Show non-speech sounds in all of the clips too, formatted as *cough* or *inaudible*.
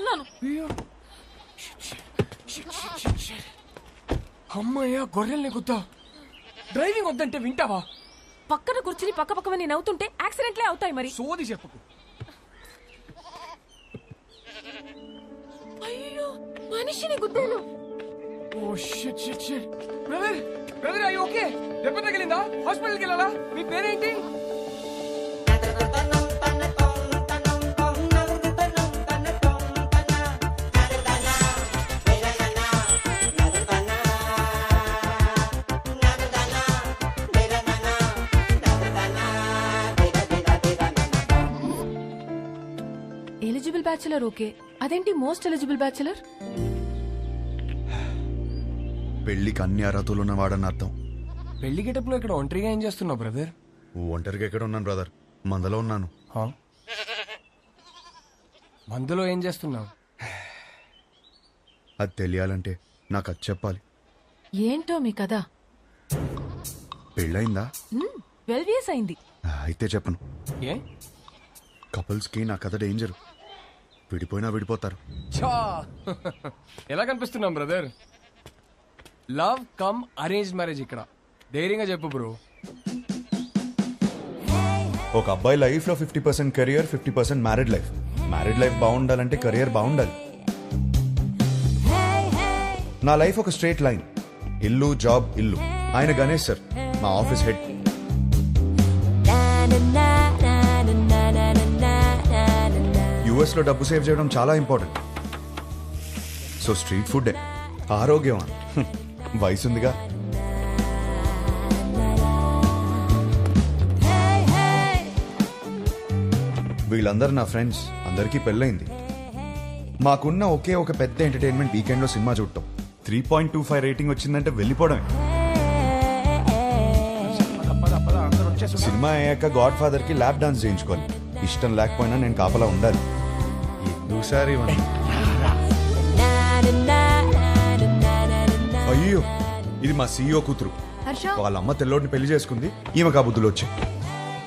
ఉన్నాను అమ్మయ్య గొర్రెల్ని గుద్దా. డ్రైవింగ్ వద్దంటే వింటావా? పక్కన కూర్చుని పక్క పక్కన నేను అవుతుంటే యాక్సిడెంట్లే అవుతాయి మరి. సోది చెప్పకు. అయ్యో మనిషిని గుద్దాను. ఓ shit shit shit. Brother brother అయ్యి ఓకే దెబ్బ తగిలిందా? హాస్పిటల్కి వెళ్ళాలా? మీ పేరేంటి? ఎలిజిబుల్ బ్యాచులర్ ఓకే అదేంటి మోస్ట్ ఎలిజిబుల్ బ్యాచులర్ పెళ్ళికి అన్ని అర్హతలు ఉన్నవాడని అర్థం. పెళ్ళి గెటప్లో ఇక్కడ ఒంటరిగా ఏం చేస్తున్నావు బ్రదర్ ఒంటరిగా ఎక్కడ ఉన్నాను బ్రదర్ మందలో ఉన్నాను. మందులో ఏం చేస్తున్నావు? అది తెలియాలంటే నాకు అది చెప్పాలి. ఏంటో మీ కదా పెళ్ళయిందా? ట్వెల్వ్ ఇయర్స్ అయింది. అయితే చెప్పను. ఏ? కపుల్స్కి నా కథ డేంజర్ విడిపోయినా విడిపోతారు. చా ఎలా కనిపిస్తున్నాం brother? Love cum arrange marriage ఇక్కడ. ధైర్యంగా చెప్పు బ్రో. ఒక అబ్బాయి లైఫ్లో fifty percent career fifty percent married life. Married life బాగుండాలంటే కెరియర్ బాగుండాలి. నా లైఫ్ ఒక స్ట్రేట్ లైన్. ఇల్లు జాబ్ ఇల్లు. ఆయన గణేష్ సార్ మా ఆఫీస్ హెడ్. యుఎస్లో డబ్బు సేవ్ చేయడం చాలా ఇంపార్టెంట్. సో స్ట్రీట్ ఫుడ్ ఆరోగ్యం హ్మ్. *laughs* వయసుందిగా? వీళ్ళందరూ నా ఫ్రెండ్స్ అందరికీ పెళ్ళైంది మాకున్న ఒకే ఒక పెద్ద ఎంటర్టైన్మెంట్ వీకెండ్లో సినిమా చూడటం. Three point two five rating వచ్చిందంటే వెళ్ళిపోవడమే. సినిమా అయ్యాక గాడ్ ఫాదర్కి ల్యాప్ డాన్స్ చేయించుకోవాలి. ఇష్టం లేకపోయినా నేను కాపలా ఉండాలి. ఎందుకు సార్ ఇవన్నీ అయ్యో ఇది మా సీఈఓ కూతురు. హర్ష. వాళ్ళ అమ్మ తెల్లోడిని పెళ్ళి చేసుకుంది ఈమె కాబుద్ధులు వచ్చాయి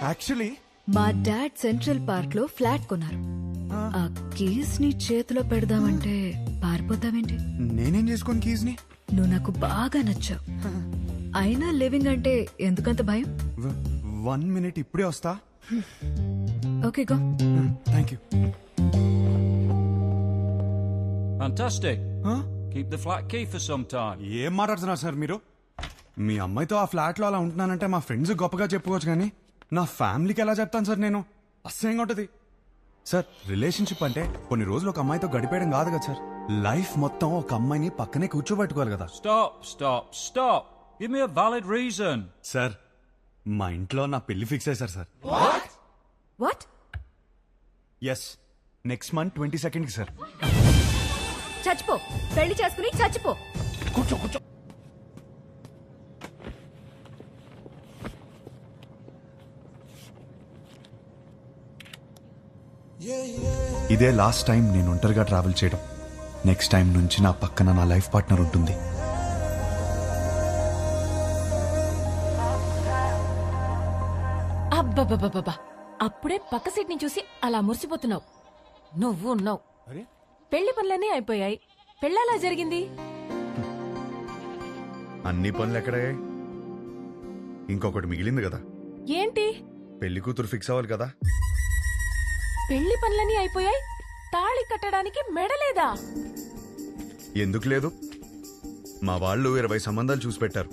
యాక్చువల్లీ మా డాడ్ సెంట్రల్ పార్క్లో ఫ్లాట్ కొన్నారు. ఆ. కీస్ని చేతిలో పెడదామంటే పారిపోతావేంటి నేనేం చేసుకోను కీజ్ని నువ్వు నాకు బాగా నచ్చావు. అయినా లివింగ్ అంటే ఎందుకంత భయం? వన్ మినిట్ ఇప్పుడే వస్తా. Okay go. Thank you Fantastic. Keep the flat key for some time. ఏం మాట్లాడుతున్నారు సార్ మీరు? మీ అమ్మాయితో ఆ ఫ్లాట్లో అలా ఉంటున్నానంటే మా ఫ్రెండ్స్ గొప్పగా చెప్పుకోవచ్చు కానీ నా ఫ్యామిలీకి ఎలా చెప్తాను సార్ నేను? అసహ్యంగా ఉంటది. సార్ రిలేషన్షిప్ అంటే కొన్ని రోజులు ఒక అమ్మాయితో గడిపేయడం కాదు కదా సార్? లైఫ్ మొత్తం ఒక అమ్మాయిని పక్కనే కూర్చోబెట్టుకోవాలి కదా. Stop, stop, stop. Give me a valid reason. Sir మా ఇంట్లో నా పెళ్ళి ఫిక్స్ అయ్యారు sir what is next month twenty సెకండ్కి సార్. చచ్చిపో. పెళ్ళి చేసుకుని చచ్చిపో. ఇదే లాస్ట్ టైం నేను ఒంటరిగా ట్రావెల్ చేయడం. నెక్స్ట్ టైం నుంచి నా పక్కన నా లైఫ్ పార్ట్నర్ ఉంటుంది. అబ్బబ్బబ్బబ్బా అప్పుడే పక్క సీట్ని చూసి అలా మురిసిపోతున్నావు. నువ్వు ఉన్నావు. పెళ్ళి పనులన్నీ అయిపోయాయి. పెళ్ళలా జరిగింది? అన్ని పనులు ఎక్కడయ్యాయి? ఇంకొకటి మిగిలింది కదా. ఏంటి? పెళ్ళి కూతురు ఫిక్స్ అవ్వాలి కదా. పెళ్ళి పనులన్నీ అయిపోయాయి. తాళి కట్టడానికి మెడలేదా ఎందుకు లేదు? మా వాళ్ళు ఇరవై సంబంధాలు చూసి పెట్టారు.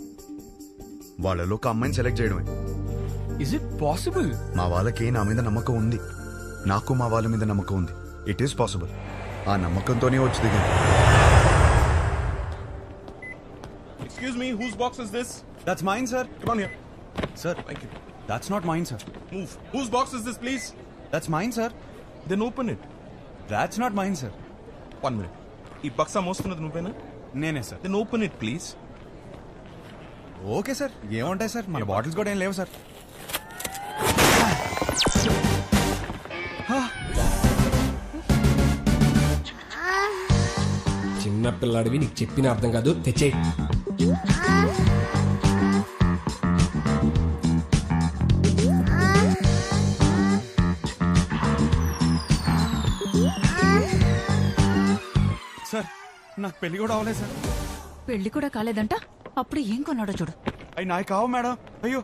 వాళ్ళలో ఒక అమ్మాయిని సెలెక్ట్ చేయడమే. ఇస్ ఇట్ పాసిబుల్ మా వాళ్ళకి నా మీద నమ్మకం ఉంది. నాకు మా వాళ్ళ మీద నమ్మకం ఉంది. ఇట్ ఈస్ పాసిబుల్ ఆ నమ్మకంతోనే వచ్చి దిగాను. Excuse me, whose box is this? That's mine sir Come on here. Sir that's not mine sir Move. Whose box is this, please? That's mine sir Then open it. That's not mine sir One minute. ఈ బక్సా మోస్తున్నది నువ్వేనా? నేనే sir then open it please okay sir ఏముంటాయి sir మన bottles కూడా ఏం లేవు సార్ చిన్న పిల్లాడివి నీకు చెప్పిన అర్థం కాదు. తెచ్చేయి. సార్ నాకు పెళ్ళి కూడా అవ్వలేదు సార్. పెళ్ళి కూడా కాలేదంట? అప్పుడు ఏం కొన్నాడో చూడు. అవి నాయి కావు మేడం. అయ్యో.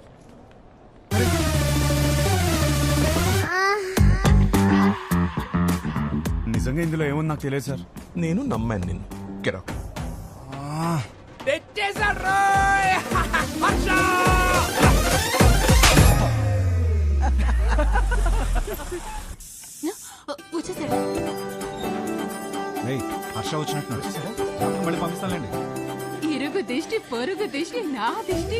నిజంగా ఇందులో ఏముంది నాకు తెలియదు సార్. నేను నమ్మాను నిన్ను. కెరాక్ వచ్చేసాడు హర్ష వచ్చినట్టు మళ్ళీ పంపిస్తానండి ఇరుగు దిష్టి పొరుగు దిష్టి నా దిష్టి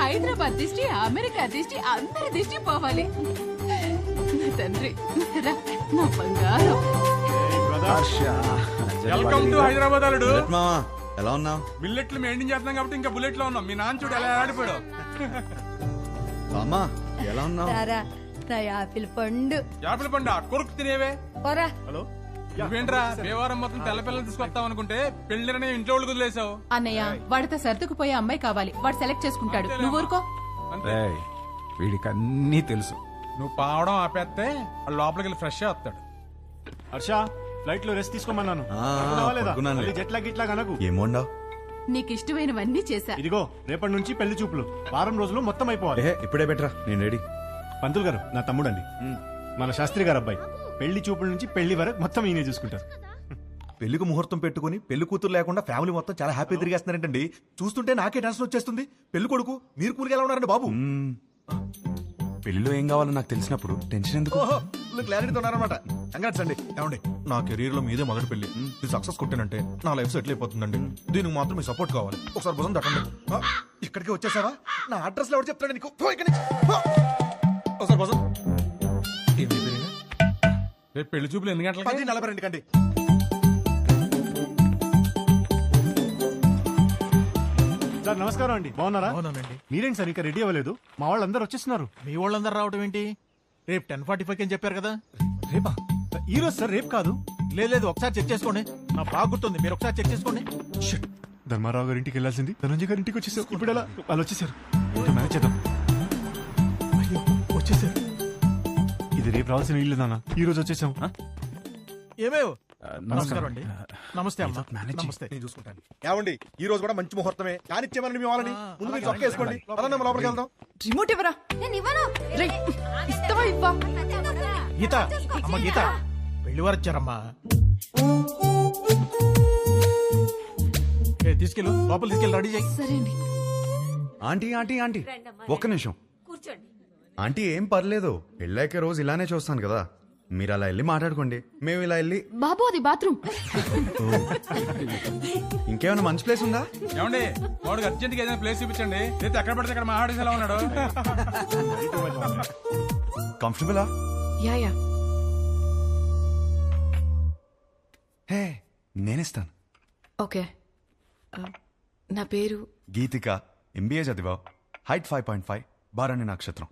హైదరాబాద్ దిష్టి అమెరికా దిష్టి అందరి దిష్టి పోవాలి. నా తండ్రి నా బంగారం. వెల్కమ్ టు హైదరాబాద్ అల్లుడు. మామా ఎలా ఉన్నావు? బిల్లెట్లు మెయింటైన్ చేస్తున్నాం కాబట్టి ఇంకా బుల్లెట్లో ఉన్నాం. మీ నాన్న చూడు ఎలా ఆడిపోయాడు. అమ్మా ఎలా ఉన్నావు? రారా నా యాపిల్ పండు. యాపిల్ పండు? కొరుకు తినేవే? పోరా. నువ్వేంట్రా? దేవారం మొత్తం తెల్ల పిల్లలు తీసుకొస్తాం అనుకుంటే పెళ్ళిరనే ఇంట్లో వాళ్ళు వదిలేసావు అన్నయ్య వాడితో సర్దుకుపోయే అమ్మాయి కావాలి. వాడు సెలెక్ట్ చేసుకుంటాడు. నువ్వు ఊరుకో. వీడికి అన్నీ తెలుసు. నువ్వు పావడం ఆపేస్తే వాడు లోపలికి వెళ్ళి ఫ్రెష్ వస్తాడు. హర్ష ఫ్లైట్లో రెస్ట్ తీసుకోమన్నాను. ఆ, పడుకున్నానులే. గిట్లా కనకు ఏం వండావు నీకు ఇష్టమైనవన్నీ చేశా. ఇదిగో రేపటి నుంచి పెళ్ళి చూపులు. వారం రోజులు మొత్తం అయిపోవాలి. ఏ ఇప్పుడే బెటరా? నేను రెడీ పంతులు గారు నా తమ్ముడండి. మన శాస్త్రి గారు అబ్బాయి. పెళ్ళి చూపుల నుంచి పెళ్ళి వరకు మొత్తం ఈయనే చూసుకుంటారు. పెళ్ళికి ముహూర్తం పెట్టుకుని పెళ్ళి కూతురు లేకుండా ఫ్యామిలీ మొత్తం చాలా హ్యాపీ తిరిగేస్తున్నారంటండి? చూస్తుంటే నాకే టెన్షన్ వచ్చేస్తుంది. పెళ్ళి కొడుకు మీరు కూలికి ఎలా ఉన్నారండి బాబు? పెళ్ళిలో ఏం కావాలో నాకు తెలిసినప్పుడు టెన్షన్ ఎందుకు? ఓహో క్లారిటీతో ఉన్నారనమాట కంగ్రాట్స్ అండి. ఏమండి నా కెరీర్లో మీదే మొదటి పెళ్ళి ఇది సక్సెస్ కొట్టానంటే నా లైఫ్ సెటిల్ అయిపోతుందండి. దీనికి మాత్రం మీ సపోర్ట్ కావాలి. ఒకసారి భుజం తట్టండి ఆ, ఇక్కడికి వచ్చేసావా? నా అడ్రస్ ఎవరు చెప్తాడు నీకు? పో ఇక్కడి నుంచి. పో. ఒకసారి భుజం? రేపు పెళ్ళి చూపులు ఎన్ని గంటలకి? పది నలభై రెండు కండి. సార్ నమస్కారం అండి. బాగున్నారా? మీరేంటి సార్ ఇంకా రెడీ అవ్వలేదు? మా వాళ్ళందరూ వచ్చేస్తున్నారు. మీ వాళ్ళందరూ రావడం ఏంటి? రేపు టెన్ ఫార్టీ ఫైవ్ అని చెప్పారు కదా? రేపా? ఈ రోజు సార్ రేపు కాదు. లేదు లేదు ఒకసారి చెక్ చేసుకోండి. నా బాగా గుర్తుంది మీరు ఒకసారి చెక్ చేసుకోండి. ధర్మారావు గారి ఇంటికి వెళ్ళాల్సింది. ధనంజయ్ గారి ఇంటికి వచ్చేసారు. ఇప్పుడు ఎలా? వాళ్ళు వచ్చేసారు. మేనేజ్ చేద్దాం. వచ్చేసారు. ఇది రేపు రావాల్సిన ఇల్లు నాన్న. ఈ రోజు వచ్చేసాం. ఏమేవ్? నమస్కారం. అండి. నమస్తే అమ్మా. నమస్తే. నేను చూసుకుంటాను. ఏమండి? ఈ రోజు కూడా మంచి ముహూర్తమే. కానిచ్చేమని మీ వాళ్ళని? ముందు మీరు చొక్కా వేసుకోండి పదండి మనం లోపలికి వెళ్దాం. రిమోట్ ఇవ్వరా? ఇస్తావా ఇవ్వా? గీత అమ్మ గీత ఏ, తీసుకెళ్ళు. లోపల తీసుకెళ్ళి రెడీ చేయి. సరే అండి. Aunty aunty aunty. ఒక్క నిమిషం. ఆంటీ ఏం పర్లేదు. పెళ్ళాక రోజు ఇలానే చూస్తాను కదా. మీరు అలా వెళ్ళి మాట్లాడుకోండి. మేము ఇలా వెళ్ళి బాబు అది బాత్రూమ్. ఇంకేమైనా మంచి ప్లేస్ ఉందా? ఏమండి వాడికి అర్జెంట్గా ఏదైనా ప్లేస్ చూపించండి. లేదా ఎక్కడ పడితే అక్కడ మా ఆడేసి ఎలా ఉన్నాడు? కంఫర్టబులా యా యా. హే నేనిస్తాను. ఓకే. నా పేరు? గీతిక. ఎంబీఏ చదివా హైట్ ఫైవ్ పాయింట్ ఫైవ్ బారాణి నక్షత్రం.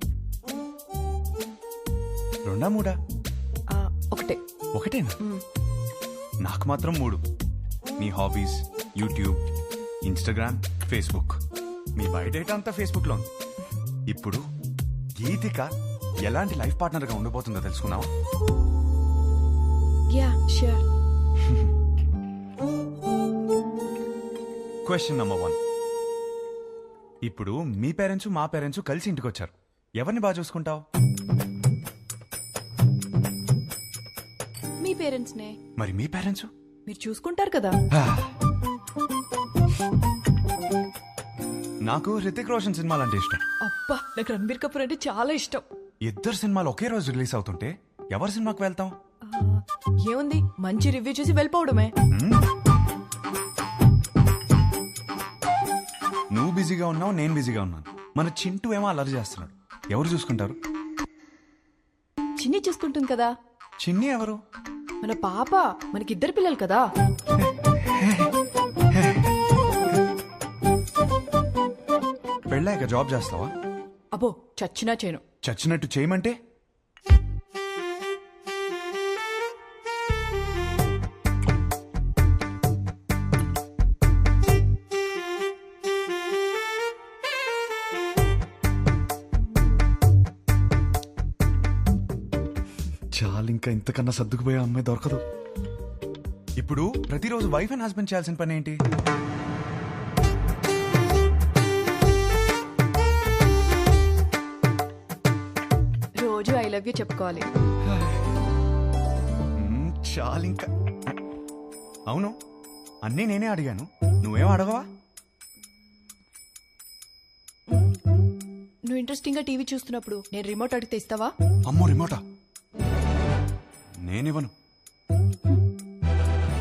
రెండా మూడా? ఒకటే. ఒకటేనా? నాకు మాత్రం మూడు. మీ హాబీస్ యూట్యూబ్ ఇన్స్టాగ్రామ్ ఫేస్బుక్. మీ బయోడేటా అంతా ఫేస్బుక్లో ఉంది. ఇప్పుడు గీతిక ఎలాంటి లైఫ్ పార్ట్నర్గా ఉండబోతుందో తెలుసుకున్నావా yeah sure. Question number one. ఇప్పుడు మీ పేరెంట్స్ మా పేరెంట్స్ కలిసి ఇంటికి వచ్చారు ఎవరిని బాగా చూసుకుంటావు? పేరెంట్స్ నే మరి మీ పేరెంట్స్? మీరు చూసుకుంటారు కదా. నాకు హృతిక్ రోషన్ సినిమాలు అంటే ఇష్టం. అబ్బా నాకు రణబీర్ కపూర్ అంటే చాలా ఇష్టం. ఇద్దరు సినిమాలు ఒకే రోజు రిలీజ్ అవుతుంటే ఎవరి సినిమాకి వెళ్తాం? ఏముంది? మంచి రివ్యూ చూసి వెళ్ళిపోవడమే. నువ్వు బిజీగా ఉన్నావు నేను బిజీగా ఉన్నాను. మన చింటూ ఏమో అల్లరి చేస్తున్నాడు. ఎవరు చూసుకుంటారు? చిన్ని చూసుకుంటుంది కదా. చిన్ని ఎవరు? మన పాప మనకిద్దరు పిల్లలు కదా. పెళ్ళాక జాబ్ చేస్తావా? అబ్బో చచ్చినా చేయను. చచ్చినట్టు చేయమంటే? చాలు ఇంకా ఇంతకన్నా సర్దుకుపోయే అమ్మాయి దొరకదు. ఇప్పుడు ప్రతిరోజు వైఫ్ అండ్ హస్బెండ్ చేయాల్సిన పని ఏంటి? రోజు ఐ లవ్ యూ చెప్పుకోవాలి. మ్మ్, చాలు ఇంకా. అవును అన్నీ నేనే అడిగాను. నువ్వేం అడగవా? నువ్వు ఇంట్రెస్టింగ్గా టీవీ చూస్తున్నప్పుడు నేను రిమోట్ అడిగితే ఇస్తావా? అమ్మో రిమోటా నేనివ్వను.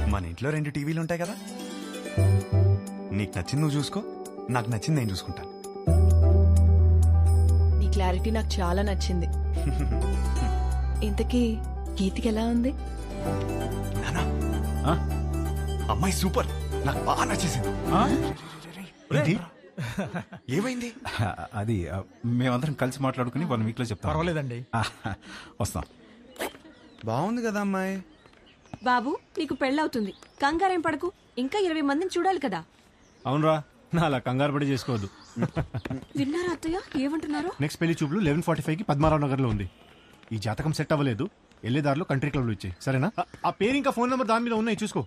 మన ఇంట్లో రెండు టీవీలు ఉంటాయి కదా? నీకు నచ్చింది నువ్వు చూసుకో నాకు నచ్చింది నేను చూసుకుంటాను. నీ క్లారిటీ నాకు చాలా నచ్చింది. ఇంతకీ గీతికి ఎలా ఉంది? నానా. అమ్మాయి సూపర్. నాకు బాగా నచ్చేసింది. ఏంటి? ఏమైంది? అది ఆ, మేమందరం కలిసి మాట్లాడుకుని వన్ వీక్లో చెప్తాం. పర్వాలేదండి. ఆ, వస్తాం. బాగుంది కదా అమ్మాయి. బాబు నీకు పెళ్ళవుతుంది. కంగారేం పడకు. ఇంకా ఇరవై మందిని చూడాలి కదా. అవునరా నా అలా కంగారు పడి చేసుకోవద్దు. విన్నారా అత్తయ్య? ఏమంటున్నారు? నెక్స్ట్ పెళ్ళి చూపులు లెవెన్ ఫార్టీ ఫైవ్కి పద్మారావు నగర్లో ఉంది. ఈ జాతకం సెట్ అవ్వలేదు. వెళ్ళే దారిలో కంట్రీ క్లబ్ ఇచ్చాయి. సరేనా? ఆ- ఆ పేరు ఇంకా ఫోన్ నెంబర్ దాని మీద ఉన్నాయి. చూసుకో.